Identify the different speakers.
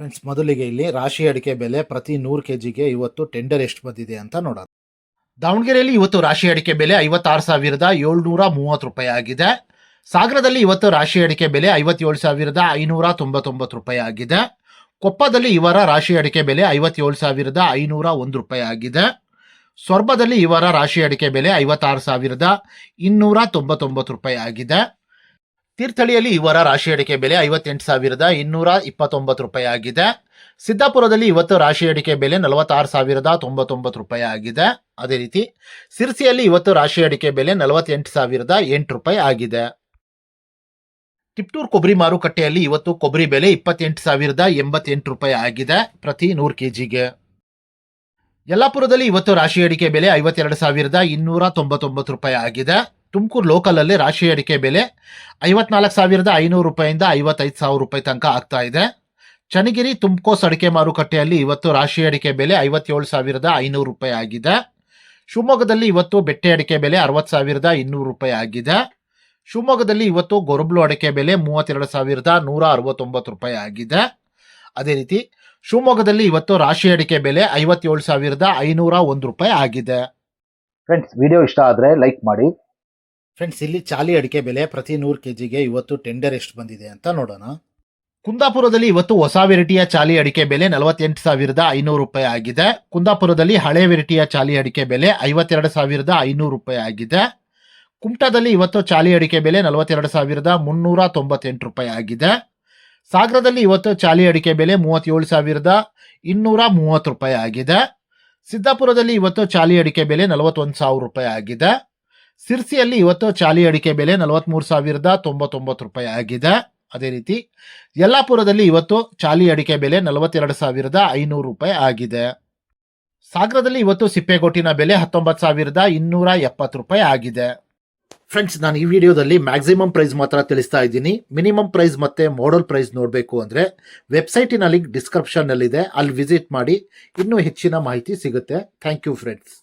Speaker 1: Friends ಮೊದಲಿಗೆ ಇಲ್ಲಿ ರಾಶಿ ಅಡಿಕೆ ಬೆಲೆ ಪ್ರತಿ ನೂರು ಕೆ ಜಿಗೆ ಇವತ್ತು ಟೆಂಡರ್ ಎಷ್ಟು ಬಂದಿದೆ ಅಂತ ನೋಡೋಣ.
Speaker 2: ದಾವಣಗೆರೆಯಲ್ಲಿ ಇವತ್ತು ರಾಶಿ ಅಡಿಕೆ ಬೆಲೆ ಐವತ್ತಾರು ಸಾವಿರದ ಏಳ್ನೂರ ಮೂವತ್ತು ರೂಪಾಯಿ ಆಗಿದೆ. ಸಾಗರದಲ್ಲಿ ಇವತ್ತು ರಾಶಿ ಅಡಿಕೆ ಬೆಲೆ ಐವತ್ತೇಳು ಸಾವಿರದ ಐನೂರ ತೊಂಬತ್ತೊಂಬತ್ತು ರೂಪಾಯಿ ಆಗಿದೆ. ಕೊಪ್ಪದಲ್ಲಿ ಇವರ ರಾಶಿ ಅಡಿಕೆ ಬೆಲೆ ಐವತ್ತೇಳು ಸಾವಿರದ ಐನೂರ ಒಂದು ರೂಪಾಯಿ ಆಗಿದೆ. ಸೊರ್ಬದಲ್ಲಿ ಇವರ ರಾಶಿ ಅಡಿಕೆ ಬೆಲೆ ಐವತ್ತಾರು ಸಾವಿರದ ಇನ್ನೂರ ತೊಂಬತ್ತೊಂಬತ್ತು ರೂಪಾಯಿ ಆಗಿದೆ. ತೀರ್ಥಹಳ್ಳಿಯಲ್ಲಿ ಇವರ ರಾಶಿ ಅಡಿಕೆ ಬೆಲೆ ಐವತ್ತೆಂಟು ಸಾವಿರದ ಇನ್ನೂರ ಇಪ್ಪತ್ತೊಂಬತ್ತು ರೂಪಾಯಿ ಆಗಿದೆ. ಸಿದ್ದಾಪುರದಲ್ಲಿ ಇವತ್ತು ರಾಶಿ ಅಡಿಕೆ ಬೆಲೆ ನಲವತ್ತಾರು ಸಾವಿರದ ತೊಂಬತ್ತೊಂಬತ್ತು ರೂಪಾಯಿ ಆಗಿದೆ. ಅದೇ ರೀತಿ ಸಿರ್ಸಿಯಲ್ಲಿ ಇವತ್ತು ರಾಶಿ ಅಡಿಕೆ ಬೆಲೆ ನಲವತ್ತೆಂಟು ಸಾವಿರದ ಎಂಟು ರೂಪಾಯಿ ಆಗಿದೆ. ತಿಪ್ಟೂರು ಕೊಬ್ಬರಿ ಮಾರುಕಟ್ಟೆಯಲ್ಲಿ ಇವತ್ತು ಕೊಬ್ಬರಿ ಬೆಲೆ ಇಪ್ಪತ್ತೆಂಟು ಸಾವಿರದ ಎಂಬತ್ತೆಂಟು ರೂಪಾಯಿ ಆಗಿದೆ ಪ್ರತಿ ನೂರು ಕೆಜಿಗೆ. ಯಲ್ಲಾಪುರದಲ್ಲಿ ಇವತ್ತು ರಾಶಿ ಅಡಿಕೆ ಬೆಲೆ ಐವತ್ತೆರಡು ಸಾವಿರದ ಇನ್ನೂರ ತೊಂಬತ್ತೊಂಬತ್ತು ರೂಪಾಯಿ ಆಗಿದೆ. ತುಮಕೂರು ಲೋಕಲಲ್ಲಿ ರಾಶಿ ಅಡಿಕೆ ಬೆಲೆ ಐವತ್ನಾಲ್ಕು ಸಾವಿರದ ಐನೂರು ರೂಪಾಯಿಂದ ಐವತ್ತೈದು ಸಾವಿರ ರೂಪಾಯಿ ತನಕ ಆಗ್ತಾ ಇದೆ. ಚನ್ನಗಿರಿ ತುಮಕೋಸ್ ಅಡಿಕೆ ಮಾರುಕಟ್ಟೆಯಲ್ಲಿ ಇವತ್ತು ರಾಶಿ ಅಡಿಕೆ ಬೆಲೆ ಐವತ್ತೇಳು ಸಾವಿರದ ಐನೂರು ರೂಪಾಯಿ ಆಗಿದೆ. ಶಿವಮೊಗ್ಗದಲ್ಲಿ ಇವತ್ತು ಬೆಟ್ಟೆ ಅಡಿಕೆ ಬೆಲೆ ಅರವತ್ತು ಸಾವಿರದ ಇನ್ನೂರು ರೂಪಾಯಿ ಆಗಿದೆ. ಶಿವಮೊಗ್ಗದಲ್ಲಿ ಇವತ್ತು ಗೊರಬ್ಲು ಅಡಿಕೆ ಬೆಲೆ ಮೂವತ್ತೆರಡು ಸಾವಿರದ ನೂರ ಅರವತ್ತೊಂಬತ್ತು ರೂಪಾಯಿ ಆಗಿದೆ. ಅದೇ ರೀತಿ ಶಿವಮೊಗ್ಗದಲ್ಲಿ ಇವತ್ತು ರಾಶಿ ಅಡಿಕೆ ಬೆಲೆ ಐವತ್ತೇಳು ಸಾವಿರದ ಐನೂರ ಒಂದು ರೂಪಾಯಿ ಆಗಿದೆ.
Speaker 3: ಫ್ರೆಂಡ್ಸ್ ವಿಡಿಯೋ ಇಷ್ಟ ಆದರೆ ಲೈಕ್ ಮಾಡಿ.
Speaker 1: ಫ್ರೆಂಡ್ಸ್ ಇಲ್ಲಿ ಚಾಲಿ ಅಡಿಕೆ ಬೆಲೆ ಪ್ರತಿ ನೂರು ಕೆ ಜಿಗೆ ಇವತ್ತು ಟೆಂಡರ್ ಎಷ್ಟು ಬಂದಿದೆ ಅಂತ ನೋಡೋಣ.
Speaker 2: ಕುಂದಾಪುರದಲ್ಲಿ ಇವತ್ತು ಹೊಸ ವೆರೈಟಿಯ ಚಾಲಿ ಅಡಿಕೆ ಬೆಲೆ ನಲವತ್ತೆಂಟು ಸಾವಿರದ ಐನೂರು ರೂಪಾಯಿ ಆಗಿದೆ. ಕುಂದಾಪುರದಲ್ಲಿ ಹಳೆ ವೆರೈಟಿಯ ಚಾಲಿ ಅಡಿಕೆ ಬೆಲೆ ಐವತ್ತೆರಡು ಸಾವಿರದ ಐನೂರು ರೂಪಾಯಿ ಆಗಿದೆ. ಕುಮಟಾದಲ್ಲಿ ಇವತ್ತು ಚಾಲಿ ಅಡಿಕೆ ಬೆಲೆ ನಲವತ್ತೆರಡು ಸಾವಿರದ ಮುನ್ನೂರ ತೊಂಬತ್ತೆಂಟು ರೂಪಾಯಿ ಆಗಿದೆ. ಸಾಗರದಲ್ಲಿ ಇವತ್ತು ಚಾಲಿ ಅಡಿಕೆ ಬೆಲೆ ಮೂವತ್ತೇಳು ಸಾವಿರದ ಇನ್ನೂರ ಮೂವತ್ತು ರೂಪಾಯಿ ಆಗಿದೆ. ಸಿದ್ದಾಪುರದಲ್ಲಿ ಇವತ್ತು ಚಾಲಿ ಅಡಿಕೆ ಬೆಲೆ ನಲವತ್ತೊಂದು ಸಾವಿರ ರೂಪಾಯಿ ಆಗಿದೆ. ಸಿರ್ಸಿಯಲ್ಲಿ ಇವತ್ತು ಚಾಲಿ ಅಡಿಕೆ ಬೆಲೆ ನಲವತ್ತ್ಮೂರು ಸಾವಿರದ ತೊಂಬತ್ತೊಂಬತ್ತು ರೂಪಾಯಿ ಆಗಿದೆ. ಅದೇ ರೀತಿ ಯಲ್ಲಾಪುರದಲ್ಲಿ ಇವತ್ತು ಚಾಲಿ ಅಡಿಕೆ ಬೆಲೆ ನಲವತ್ತೆರಡು ಸಾವಿರದ ಐನೂರು ರೂಪಾಯಿ ಆಗಿದೆ. ಸಾಗರದಲ್ಲಿ ಇವತ್ತು ಸಿಪ್ಪೆಗೋಟಿನ ಬೆಲೆ ಹತ್ತೊಂಬತ್ತು ಸಾವಿರದ ಇನ್ನೂರ ಎಪ್ಪತ್ತು ರೂಪಾಯಿ ಆಗಿದೆ. ಫ್ರೆಂಡ್ಸ್, ನಾನು ಈ ವಿಡಿಯೋದಲ್ಲಿ ಮ್ಯಾಕ್ಸಿಮಮ್ ಪ್ರೈಸ್ ಮಾತ್ರ ತಿಳಿಸ್ತಾ ಇದ್ದೀನಿ. ಮಿನಿಮಮ್ ಪ್ರೈಸ್ ಮತ್ತು ಮಾಡಲ್ ಪ್ರೈಸ್ ನೋಡಬೇಕು ಅಂದರೆ ವೆಬ್ಸೈಟಿನ ಲಿಂಕ್ ಡಿಸ್ಕ್ರಿಪ್ಷನ್ನಲ್ಲಿದೆ. ಅಲ್ಲಿ ವಿಸಿಟ್ ಮಾಡಿ ಇನ್ನೂ ಹೆಚ್ಚಿನ ಮಾಹಿತಿ ಸಿಗುತ್ತೆ. Thank you, friends.